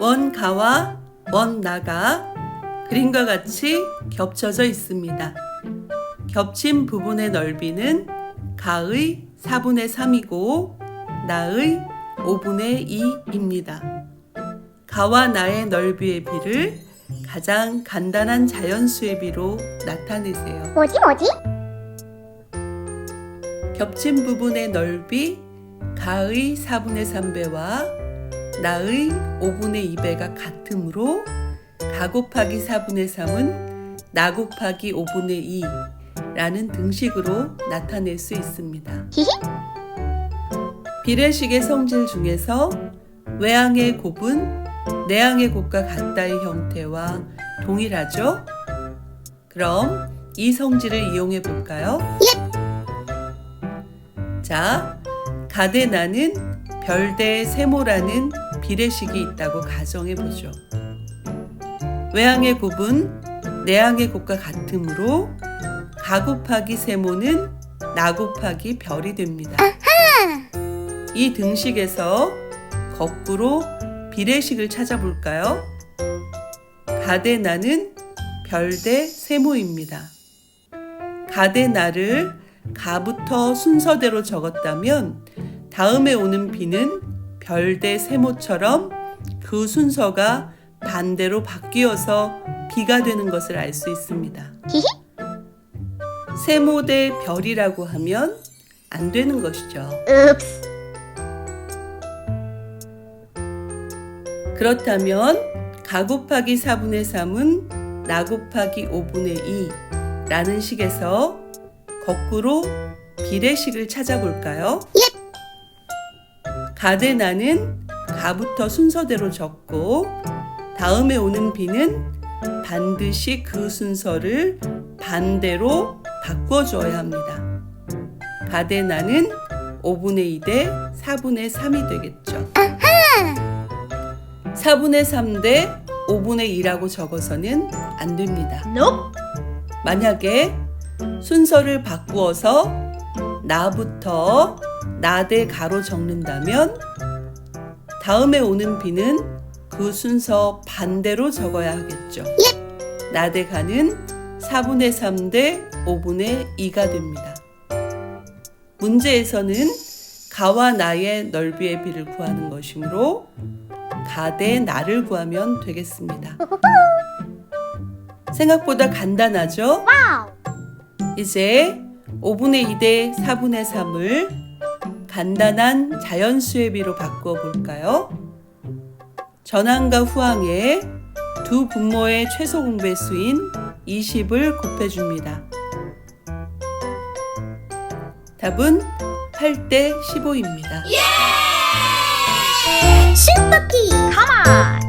원가와 원나가 그림과 같이 겹쳐져 있습니다. 겹친 부분의 넓이는 가의 4분의 3이고 나의 5분의 2입니다. 가와 나의 넓이의 비를 가장 간단한 자연수의 비로 나타내세요. 뭐지 뭐지? 겹친 부분의 넓이 가의 4분의 3배와 나의 5분의 2배가 같으므로 가 곱하기 4분의 3은 나 곱하기 5분의 2라는 등식으로 나타낼 수 있습니다. 비례식의 성질 중에서 외항의 곱은 내항의 곱과 같다의 형태와 동일하죠? 그럼 이 성질을 이용해 볼까요? 자, 가데나는 별대 세모라는 비례식이 있다고 가정해 보죠. 외항의 곱은 내항의 곱과 같으므로 가 곱하기 세모는 나 곱하기 별이 됩니다. 이 등식에서 거꾸로 비례식을 찾아볼까요? 가데나는 별대 세모입니다. 가데나를 가부터 순서대로 적었다면 다음에 오는 비는 별대 세모처럼 그 순서가 반대로 바뀌어서 비가 되는 것을 알 수 있습니다. 세모 대 별이라고 하면 안 되는 것이죠. 그렇다면 가 곱하기 4분의 3은 나 곱하기 5분의 2 라는 식에서 거꾸로 비례식을 찾아볼까요? 가대나는 가부터 순서대로 적고 다음에 오는 비는 반드시 그 순서를 반대로 바꿔줘야 합니다. 가대나는 5분의 2대 4분의 3이 되겠죠. 4분의 3대 5분의 2라고 적어서는 안 됩니다. nope 만약에 순서를 바꾸어서 나부터 나대 가로 적는다면 다음에 오는 비는 그 순서 반대로 적어야 하겠죠. 나대 가는 4분의 3 대 5분의 2가 됩니다. 문제에서는 가와 나의 넓이의 비를 구하는 것이므로 가 대 나를 구하면 되겠습니다. 생각보다 간단하죠? 이제 5분의 2 대 4분의 3을 간단한 자연수의 비로 바꾸어 볼까요? 전항과 후항의 두 분모의 최소 공배수인 20을 곱해줍니다. 답은 8대 15입니다. 슈퍼키 컴온